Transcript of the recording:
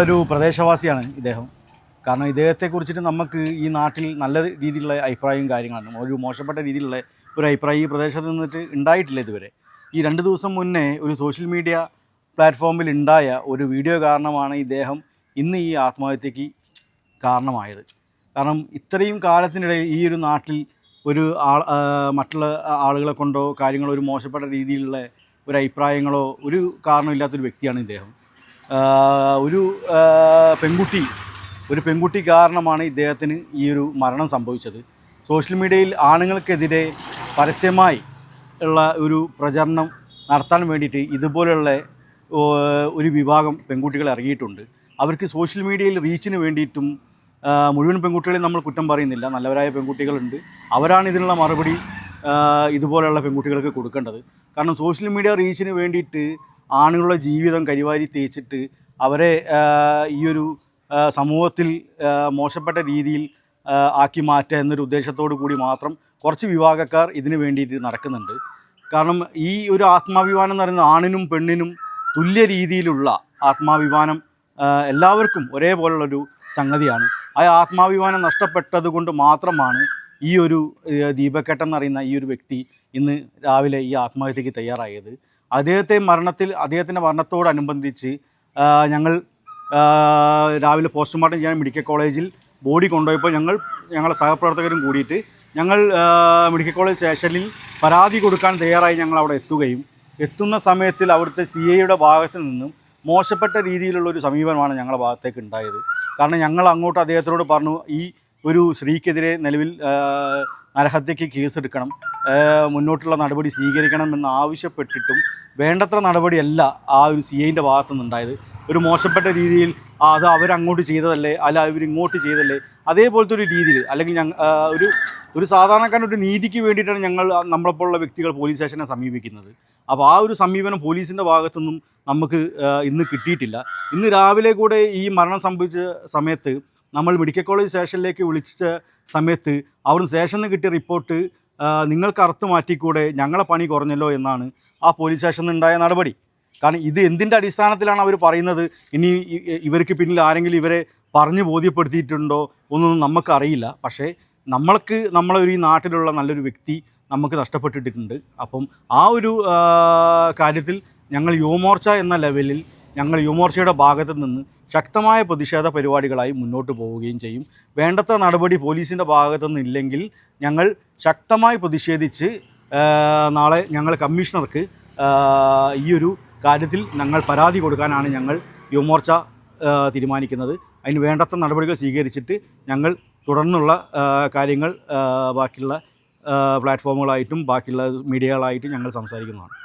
ഒരു പ്രദേശവാസിയാണ് ഇദ്ദേഹം. കാരണം ഇദ്ദേഹത്തെ കുറിച്ചിട്ട് നമുക്ക് ഈ നാട്ടിൽ നല്ല രീതിയിലുള്ള അഭിപ്രായവും കാര്യങ്ങളാണ് ഒരു മോശപ്പെട്ട രീതിയിലുള്ള ഒരു അഭിപ്രായം ഈ പ്രദേശത്ത് നിന്നിട്ട് ഉണ്ടായിട്ടില്ല ഇതുവരെ. ഈ രണ്ട് ദിവസം മുന്നേ ഒരു സോഷ്യൽ മീഡിയ പ്ലാറ്റ്ഫോമിൽ ഉണ്ടായ ഒരു വീഡിയോ കാരണമാണ് ഇദ്ദേഹം ഇന്ന് ഈ ആത്മഹത്യക്ക് കാരണമായത്. കാരണം ഇത്രയും കാലത്തിനിടയിൽ ഈ ഒരു നാട്ടിൽ ഒരു ആൾ മറ്റുള്ള ആളുകളെ കൊണ്ടോ കാര്യങ്ങളോ ഒരു മോശപ്പെട്ട രീതിയിലുള്ള ഒരു അഭിപ്രായങ്ങളോ ഒരു കാരണമില്ലാത്തൊരു വ്യക്തിയാണ് ഇദ്ദേഹം. ഒരു പെൺകുട്ടി ഒരു പെൺകുട്ടി കാരണമാണ് ഇദ്ദേഹത്തിന് ഈ ഒരു മരണം സംഭവിച്ചത്. സോഷ്യൽ മീഡിയയിൽ ആണുങ്ങൾക്കെതിരെ പരസ്യമായി ഉള്ള ഒരു പ്രചരണം നടത്താൻ വേണ്ടിയിട്ട് ഇതുപോലെയുള്ള ഒരു വിഭാഗം പെൺകുട്ടികൾ ഇറങ്ങിയിട്ടുണ്ട്. അവർക്ക് സോഷ്യൽ മീഡിയയിൽ റീച്ചിന് വേണ്ടിയിട്ടും മുഴുവൻ പെൺകുട്ടികളെയും നമ്മൾ കുറ്റം പറയുന്നില്ല. നല്ലവരായ പെൺകുട്ടികളുണ്ട്. അവരാണ് ഇതിനുള്ള മറുപടി ഇതുപോലെയുള്ള പെൺകുട്ടികൾക്ക് കൊടുക്കേണ്ടത്. കാരണം സോഷ്യൽ മീഡിയ റീച്ചിന് വേണ്ടിയിട്ട് ആണുങ്ങളുടെ ജീവിതം കരിവാരി തേച്ചിട്ട് അവരെ ഈ ഒരു സമൂഹത്തിൽ മോശപ്പെട്ട രീതിയിൽ ആക്കി മാറ്റുക എന്നൊരു ഉദ്ദേശത്തോടു കൂടി മാത്രം കുറച്ച് വിഭാഗക്കാർ ഇതിന് വേണ്ടിയിട്ട് നടക്കുന്നുണ്ട്. കാരണം ഈ ഒരു ആത്മാഭിമാനം എന്ന് പറയുന്നത് ആണിനും പെണ്ണിനും തുല്യ രീതിയിലുള്ള ആത്മാഭിമാനം എല്ലാവർക്കും ഒരേപോലുള്ളൊരു സംഗതിയാണ്. ആ ആത്മാഭിമാനം നഷ്ടപ്പെട്ടത് കൊണ്ട് മാത്രമാണ് ഈ ഒരു ഏഹ്, എന്നറിയുന്ന ഈ ഒരു വ്യക്തി ഇന്ന് രാവിലെ ഈ ആത്മഹത്യക്ക് തയ്യാറായത്. അദ്ദേഹത്തെ മരണത്തിൽ അദ്ദേഹത്തിന്റെ മരണത്തോടനുബന്ധിച്ച് ഞങ്ങൾ രാവിലെ പോസ്റ്റ്മോർട്ടം ചെയ്യാൻ മെഡിക്കൽ കോളേജിൽ ബോഡി കൊണ്ടുപോയപ്പോൾ ഞങ്ങൾ ഞങ്ങളുടെ സഹപ്രവർത്തകരും കൂടിയിട്ട് ഞങ്ങൾ മെഡിക്കൽ കോളേജ് സ്റ്റേഷനിൽ പരാതി കൊടുക്കാൻ തയ്യാറായി ഞങ്ങൾ അവിടെ എത്തുകയും എത്തുന്ന സമയത്തിൽ അവിടുത്തെ സി ഐയുടെ ഭാഗത്ത് നിന്നും മോശപ്പെട്ട രീതിയിലുള്ള ഒരു സമീപനമാണ് ഞങ്ങളുടെ ഭാഗത്തേക്ക് ഉണ്ടായത്. കാരണം ഞങ്ങൾ അങ്ങോട്ട് അദ്ദേഹത്തിനോട് പറഞ്ഞു ഈ ഒരു സ്ത്രീക്കെതിരെ നിലവിൽ നരഹത്യയ്ക്ക് കേസെടുക്കണം മുന്നോട്ടുള്ള നടപടി സ്വീകരിക്കണം എന്ന് ആവശ്യപ്പെട്ടിട്ടും വേണ്ടത്ര നടപടിയല്ല ആ ഒരു സി ഐന്റെ ഭാഗത്തു നിന്നുണ്ടായത് ഒരു മോശപ്പെട്ട രീതിയിൽ അത് അവരങ്ങോട്ട് ചെയ്തതല്ലേ അല്ല അവരിങ്ങോട്ട് ചെയ്തല്ലേ അതേപോലത്തെ ഒരു രീതിയിൽ അല്ലെങ്കിൽ ഞങ്ങൾ ഒരു ഒരു സാധാരണക്കാരൻ ഒരു നീതിക്ക് വേണ്ടിയിട്ടാണ് ഞങ്ങൾ നമ്മളെപ്പോലുള്ള വ്യക്തികൾ പോലീസ് സ്റ്റേഷനെ സമീപിക്കുന്നത്. അപ്പോൾ ആ ഒരു സമീപനം പോലീസിന്റെ ഭാഗത്തുനിന്നും നമുക്ക് ഇന്ന് കിട്ടിയിട്ടില്ല. ഇന്ന് രാവിലെ കൂടെ ഈ മരണം സംഭവിച്ച സമയത്ത് നമ്മൾ മെഡിക്കൽ കോളേജ് സ്റ്റേഷനിലേക്ക് വിളിച്ച സമയത്ത് അവിടുന്ന് സ്റ്റേഷനിൽ നിന്ന് കിട്ടിയ റിപ്പോർട്ട് നിങ്ങൾക്ക് അറുത്ത് മാറ്റിക്കൂടെ ഞങ്ങളെ പണി കുറഞ്ഞല്ലോ എന്നാണ് ആ പോലീസ് സ്റ്റേഷനിൽ നിന്നുണ്ടായ നടപടി. കാരണം ഇത് എന്തിന്റെ അടിസ്ഥാനത്തിലാണ് അവർ പറയുന്നത്? ഇനി ഇവർക്ക് പിന്നിൽ ആരെങ്കിലും ഇവരെ പറഞ്ഞ് ബോധ്യപ്പെടുത്തിയിട്ടുണ്ടോ ഒന്നും നമുക്കറിയില്ല പക്ഷേ നമ്മൾക്ക് നമ്മളെ ഒരു ഈ നാട്ടിലുള്ള നല്ലൊരു വ്യക്തി നമുക്ക് നഷ്ടപ്പെട്ടിട്ടുണ്ട് അപ്പം ആ ഒരു കാര്യത്തിൽ ഞങ്ങൾ യുവമോർച്ച എന്ന ലെവലിൽ ഞങ്ങൾ യുവമോർച്ചയുടെ ഭാഗത്തു നിന്ന് ശക്തമായ പ്രതിഷേധ പരിപാടികളായി മുന്നോട്ട് പോവുകയും ചെയ്യും. വേണ്ടത്ര നടപടി പോലീസിന്റെ ഭാഗത്തു നിന്നില്ലെങ്കിൽ ഞങ്ങൾ ശക്തമായി പ്രതിഷേധിച്ച് നാളെ ഞങ്ങൾ കമ്മീഷണർക്ക് ഈ ഒരു കാര്യത്തിൽ ഞങ്ങൾ പരാതി കൊടുക്കാനാണ് ഞങ്ങൾ യുവമോർച്ച തീരുമാനിക്കുന്നത്. അതിന് വേണ്ടത്ര നടപടികൾ സ്വീകരിച്ചിട്ട് ഞങ്ങൾ തുടർന്നുള്ള കാര്യങ്ങൾ ബാക്കിയുള്ള പ്ലാറ്റ്ഫോമുകളായിട്ടും ബാക്കിയുള്ള മീഡിയകളായിട്ടും ഞങ്ങൾ സംസാരിക്കുന്നതാണ്.